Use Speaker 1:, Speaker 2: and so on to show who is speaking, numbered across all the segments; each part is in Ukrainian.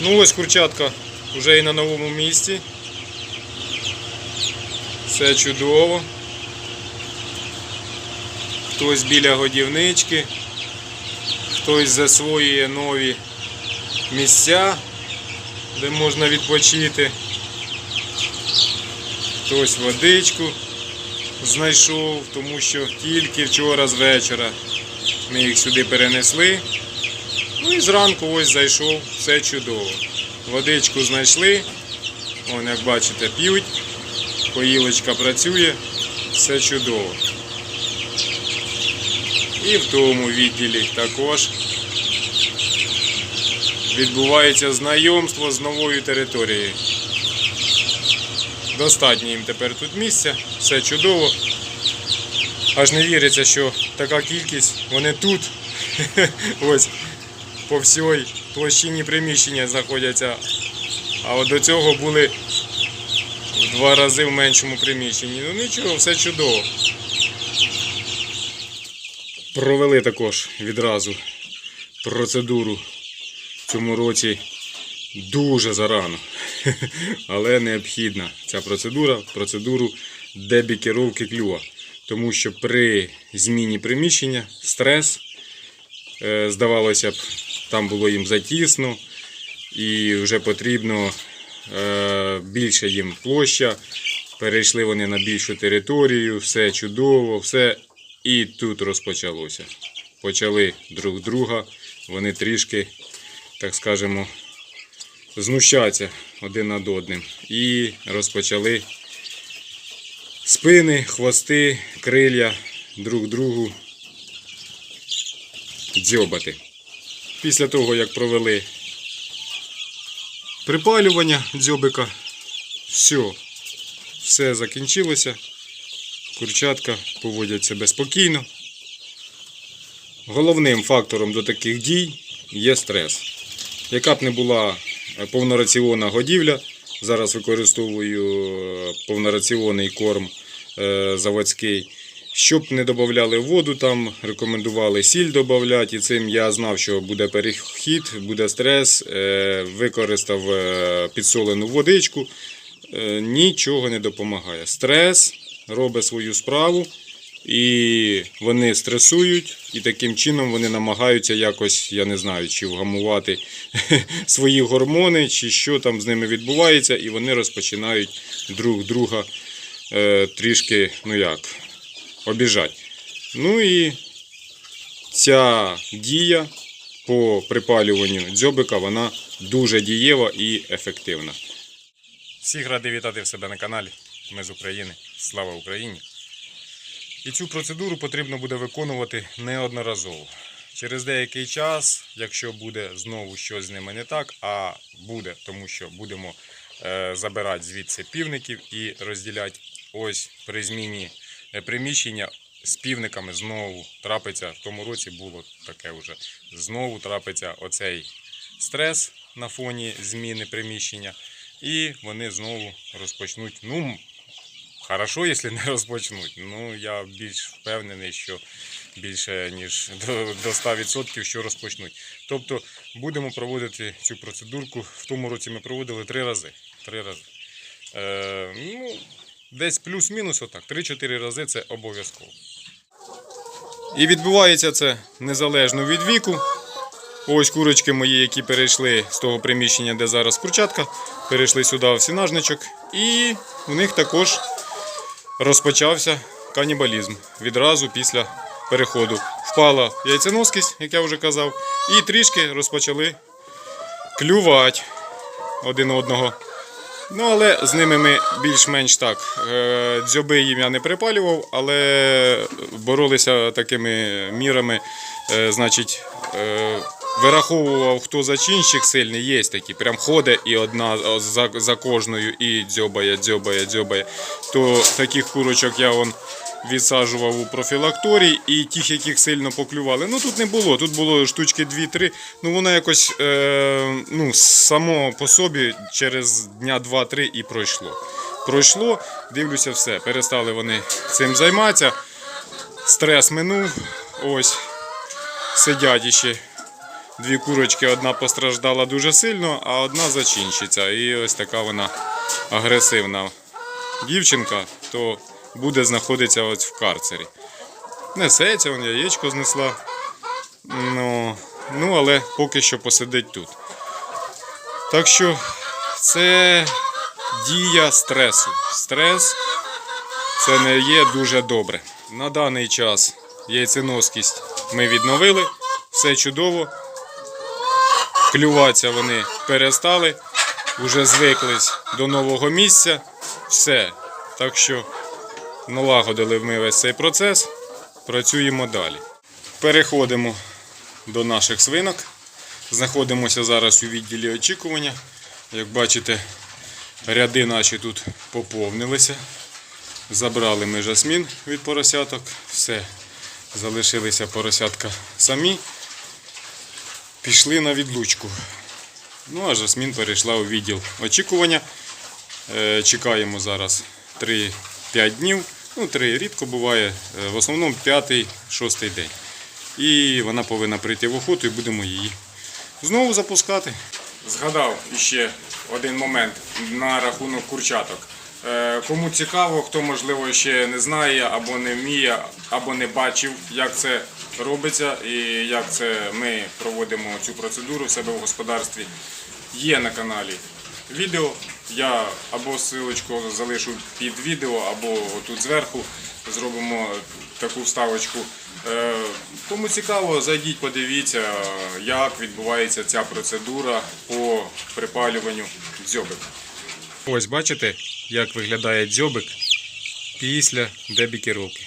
Speaker 1: Ну ось курчатка вже і на новому місці. Все чудово. Хтось біля годівнички, хтось засвоює нові місця, де можна відпочити. Хтось водичку знайшов, тому що тільки вчора з вечора ми їх сюди перенесли. Ну і зранку ось зайшов, все чудово. Водичку знайшли, вон, як бачите, п'ють, поїлочка працює, все чудово. І в тому відділі також відбувається знайомство з новою територією. Достатньо їм тепер тут місця, все чудово. Аж не віриться, що така кількість, вони тут. Ось по всій площині приміщення знаходяться. А от до цього були в два рази в меншому приміщенні. Ну нічого, все чудово. Провели також відразу процедуру в цьому році дуже зарано, але необхідна ця процедура, процедуру дебікеровки клюва. Тому що при зміні приміщення стрес, е, здавалося б, там було їм затісно і вже потрібно е, більше їм площа. Перейшли вони на більшу територію, все чудово, все. І тут розпочалося. Почали друг друга, вони трішки, так скажемо, знущатися один над одним. І розпочали спини, хвости, крилля друг другу дзьобати. Після того, як провели припалювання дзьобика, все, все закінчилося. Курчатка поводять себе спокійно. Головним фактором до таких дій є стрес. Яка б не була повнораціонна годівля, зараз використовую повнораціонний корм е, заводський. Щоб не додавали воду, там рекомендували сіль додати, і цим я знав, що буде перехід, буде стрес, е, використав е, підсолену водичку, Е, нічого не допомагає. Стрес робить свою справу, і вони стресують, і таким чином вони намагаються якось, я не знаю, чи вгамувати свої гормони, чи що там з ними відбувається, і вони розпочинають друг друга трішки, ну як, обіжать. Ну і ця дія по припалюванню дзьобика, вона дуже дієва і ефективна. Всіх радий вітати в себе на каналі. Ми з України. Слава Україні! І цю процедуру потрібно буде виконувати неодноразово. Через деякий час, якщо буде знову щось з ними не так, а буде, тому що будемо е, забирати звідси півників і розділяти ось при зміні приміщення з півниками знову трапиться. В тому році було таке вже. Знову трапиться оцей стрес на фоні зміни приміщення. І вони знову розпочнуть. Ну, хорошо, якщо не розпочнуть. Ну, я більш впевнений, що більше ніж до 100% що розпочнуть. Тобто будемо проводити цю процедурку. В тому році ми проводили три рази. Три рази. Е, ну, десь плюс-мінус отак. 3-4 рази це обов'язково. І відбувається це незалежно від віку. Ось курочки мої, які перейшли з того приміщення, де зараз курчатка, перейшли сюди в сінажничок. І в них також розпочався канібалізм відразу після переходу. Впала яйценоскість, як я вже казав, і трішки розпочали клювати один одного. Ну, але з ними ми більш-менш так. е, Дзьоби їм я не припалював, але боролися такими мірами. е, Значить, е, вираховував, хто зачинщик сильний, є такі. Прям ходить і одна за, за кожною і дзьобає, дзьобає, дзьобає. То таких курочок я вон відсаджував у профілакторій і тих, яких сильно поклювали. Ну тут не було, тут було штучки 2-3. Ну воно якось е, ну, само по собі через дня 2-3 і пройшло. Пройшло, дивлюся, все. Перестали вони цим займатися. Стрес минув. Ось сидять іще Дві курочки, одна постраждала дуже сильно, а одна зачинщиця. І ось така вона агресивна дівчинка, то буде знаходитися ось в карцері. Несеться, вон яєчко знесла. Ну, ну, але поки що посидить тут. Так що це дія стресу. Стрес це не є дуже добре. На даний час яйценоскість ми відновили, все чудово. Клюватися вони перестали, вже звиклись до нового місця. Все. Так що налагодили ми весь цей процес, працюємо далі. Переходимо до наших свинок. Знаходимося зараз у відділі очікування. Як бачите, ряди наші тут поповнилися. Забрали ми жасмін від поросяток. Все, залишилися поросятка самі. Пішли на відлучку. Ну а жасмін перейшла у відділ очікування. Е, Чекаємо зараз 3-5 днів. Ну, 3 рідко буває. Е, В основному 5-6 день. І вона повинна прийти в охоту і будемо її знову запускати. Згадав ще один момент на рахунок курчаток. Е, Кому цікаво, хто можливо ще не знає або не вміє, або не бачив, як це робиться і як це ми проводимо цю процедуру в себе в господарстві. Є на каналі відео. Я або ссылочку залишу під відео, або тут зверху зробимо таку вставочку. Е, Кому цікаво, зайдіть, подивіться, як відбувається ця процедура по припалюванню дзьобика. Ось бачите, як виглядає дзьобик після дебікіровки.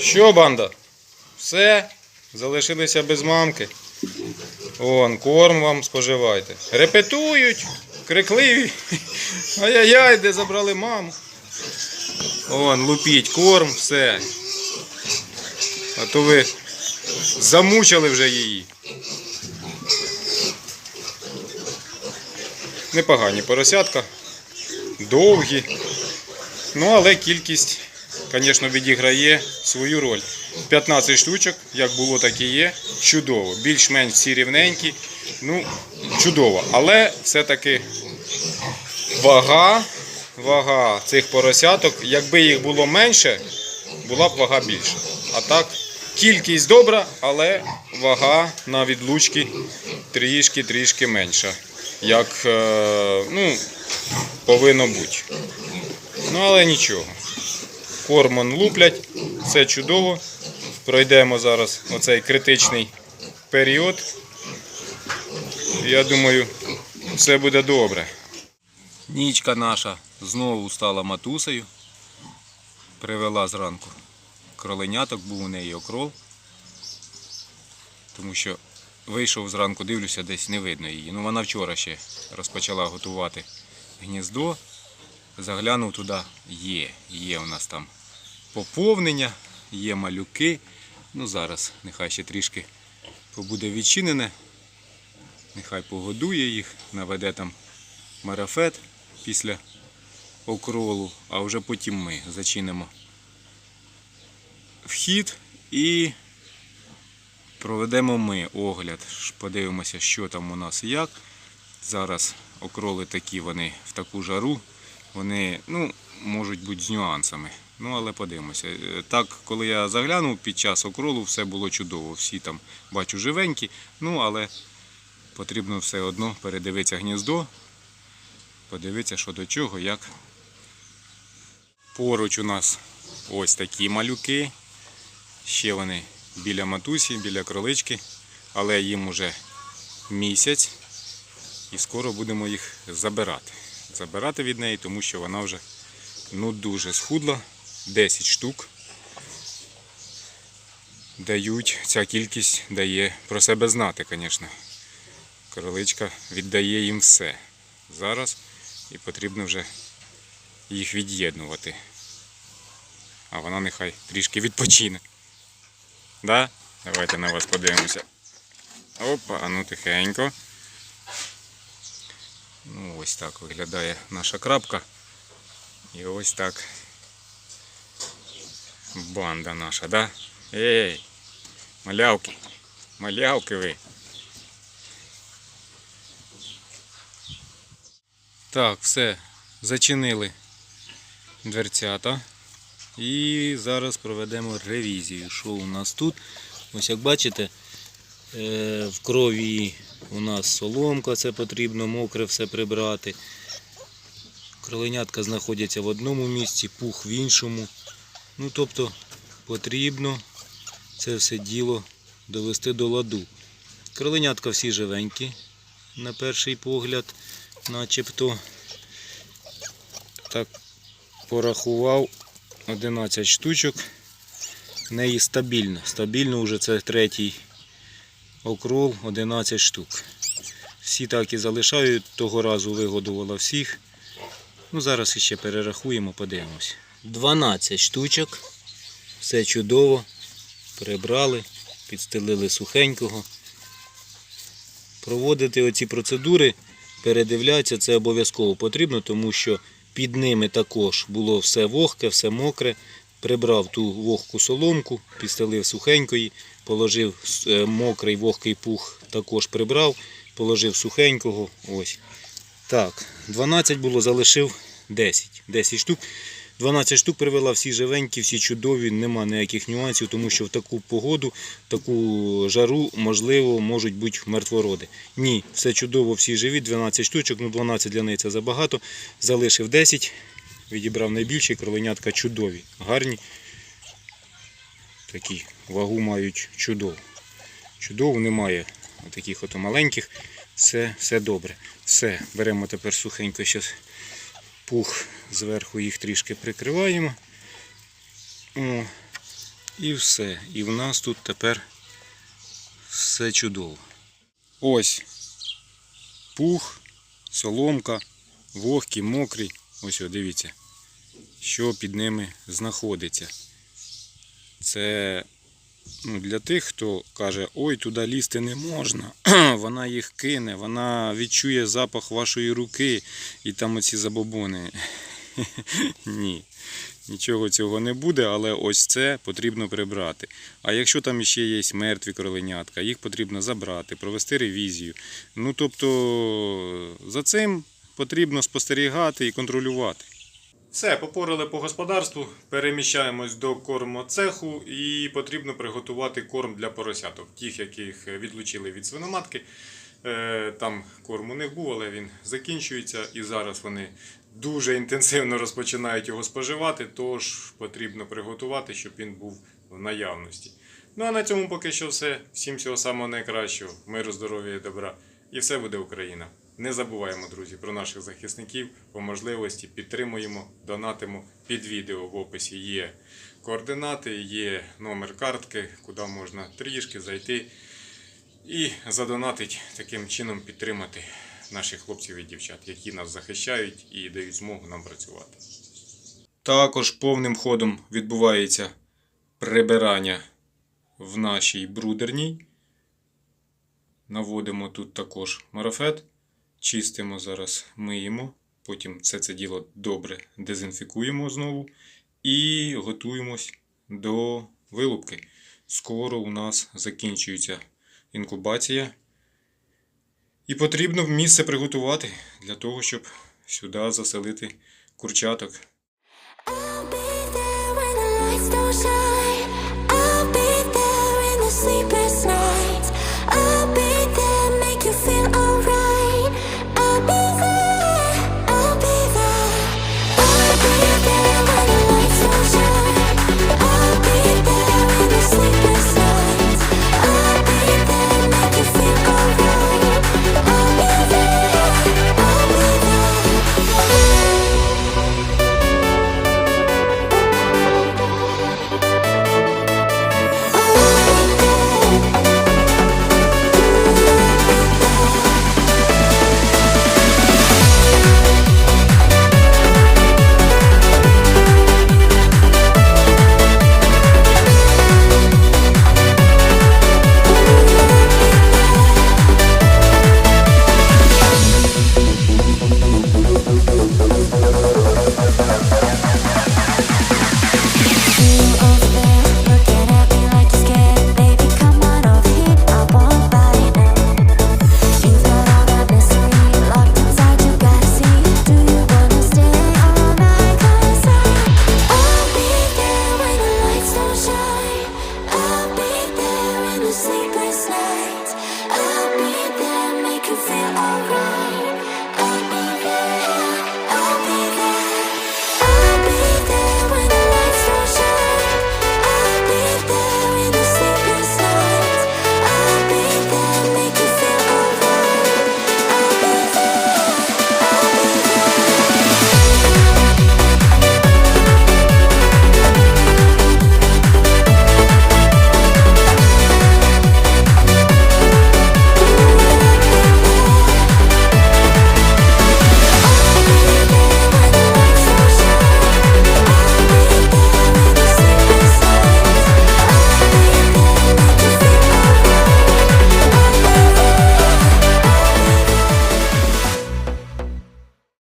Speaker 1: Що, банда? Все, залишилися без мамки. Вон, корм вам споживайте. Репетують, крикливі. Ай-яй-яй, де забрали маму. Вон, лупіть корм, все. А то ви замучили вже її. Непогані поросятка, довгі. Ну, але кількість, звісно, відіграє свою роль. 15 штучок, як було, так і є. Чудово. Більш-менш всі рівненькі. Ну, чудово. Але все-таки вага, вага цих поросяток, якби їх було менше, була б вага більша. А так, кількість добра, але вага на відлучки трішки-трішки менша. Як е, ну, повинно бути. Ну, але нічого. Кормон луплять, все чудово. Пройдемо зараз оцей критичний період. Я думаю, все буде добре. Нічка наша знову стала матусею. Привела зранку кроленяток, був у неї окрол. Тому що вийшов зранку, дивлюся, десь не видно її. Ну вона вчора ще розпочала готувати гніздо. Заглянув туди, є, є у нас там поповнення, є малюки. Ну зараз нехай ще трішки побуде відчинене. Нехай погодує їх, наведе там марафет після окролу, а вже потім ми зачинимо вхід і проведемо ми огляд. Подивимося, що там у нас і як. Зараз окроли такі, вони в таку жару. Вони ну, можуть бути з нюансами. Ну, але подивимося. Е, Так, коли я заглянув під час окролу, все було чудово. Всі там бачу живенькі. Ну, але потрібно все одно передивитися гніздо, подивитися, що до чого, як. Поруч у нас ось такі малюки. Ще вони біля матусі, біля кролички, але їм уже місяць і скоро будемо їх забирати. Забирати від неї, тому що вона вже ну, дуже схудла. 10 штук дають, ця кількість дає про себе знати, звісно. Кроличка віддає їм все зараз і потрібно вже їх від'єднувати. А вона нехай трішки відпочине. Да? Давайте на вас подивимося. Опа, а ну тихенько. Ну, ось так виглядає наша крапка. І ось так банда наша, да? Ей, малявки, малявки ви. Так, все, зачинили дверцята. І зараз проведемо ревізію. Що у нас тут? Ось як бачите, е, в крові у нас соломка, це потрібно, мокре все прибрати. Кроленятка знаходяться в одному місці, пух в іншому. Ну, тобто потрібно це все діло довести до ладу. Кроленятка всі живенькі, на перший погляд, начебто так порахував 11 штучок. В неї стабільно. Стабільно вже це третій окрол 11 штук. Всі так і залишаю, того разу вигодувала всіх. Ну, зараз іще перерахуємо, подивимось. 12 штучок. Все чудово. Прибрали, підстелили сухенького. Проводити оці процедури, передивлятися, це обов'язково потрібно, тому що під ними також було все вогке, все мокре. Прибрав ту вогку соломку, підстелив сухенької, положив е, мокрий вогкий пух, також прибрав, положив сухенького. Ось. Так, 12 було, залишив 10. 10 штук. 12 штук привела всі живенькі, всі чудові, нема ніяких нюансів, тому що в таку погоду, в таку жару, можливо, можуть бути мертвороди. Ні, все чудово, всі живі, 12 штучок, ну 12 для неї це забагато. Залишив 10, відібрав найбільші, кроленятка чудові, гарні. Такі вагу мають чудову. Чудово немає таких от маленьких. Все, все добре. Все, беремо тепер сухенько щас пух зверху їх трішки прикриваємо. О, і все. І в нас тут тепер все чудово. Ось пух, соломка, вогкий, мокрий. Ось, о, дивіться, що під ними знаходиться. Це ну, для тих, хто каже, ой, туди лізти не можна, вона їх кине, вона відчує запах вашої руки і там оці забобони. Ні, нічого цього не буде, але ось це потрібно прибрати. А якщо там ще є мертві кроленятка, їх потрібно забрати, провести ревізію. Ну тобто за цим потрібно спостерігати і контролювати. Все, попорали по господарству, переміщаємось до кормоцеху і потрібно приготувати корм для поросяток. Тих, яких відлучили від свиноматки. Е, Там корм у них був, але він закінчується і зараз вони дуже інтенсивно розпочинають його споживати, тож потрібно приготувати, щоб він був в наявності. Ну а на цьому поки що все. Всім всього самого найкращого, миру, здоров'я і добра. І все буде Україна. Не забуваємо, друзі, про наших захисників. По можливості підтримуємо, донатимо. Під відео в описі є координати, є номер картки, куди можна трішки зайти і задонатити, таким чином підтримати наших хлопців і дівчат, які нас захищають і дають змогу нам працювати. Також повним ходом відбувається прибирання в нашій брудерній. Наводимо тут також марафет, чистимо зараз, миємо, потім все це діло добре дезінфікуємо знову і готуємось до вилупки. Скоро у нас закінчується інкубація. І потрібно місце приготувати для того, щоб сюди заселити курчаток.
Speaker 2: I'll be there when the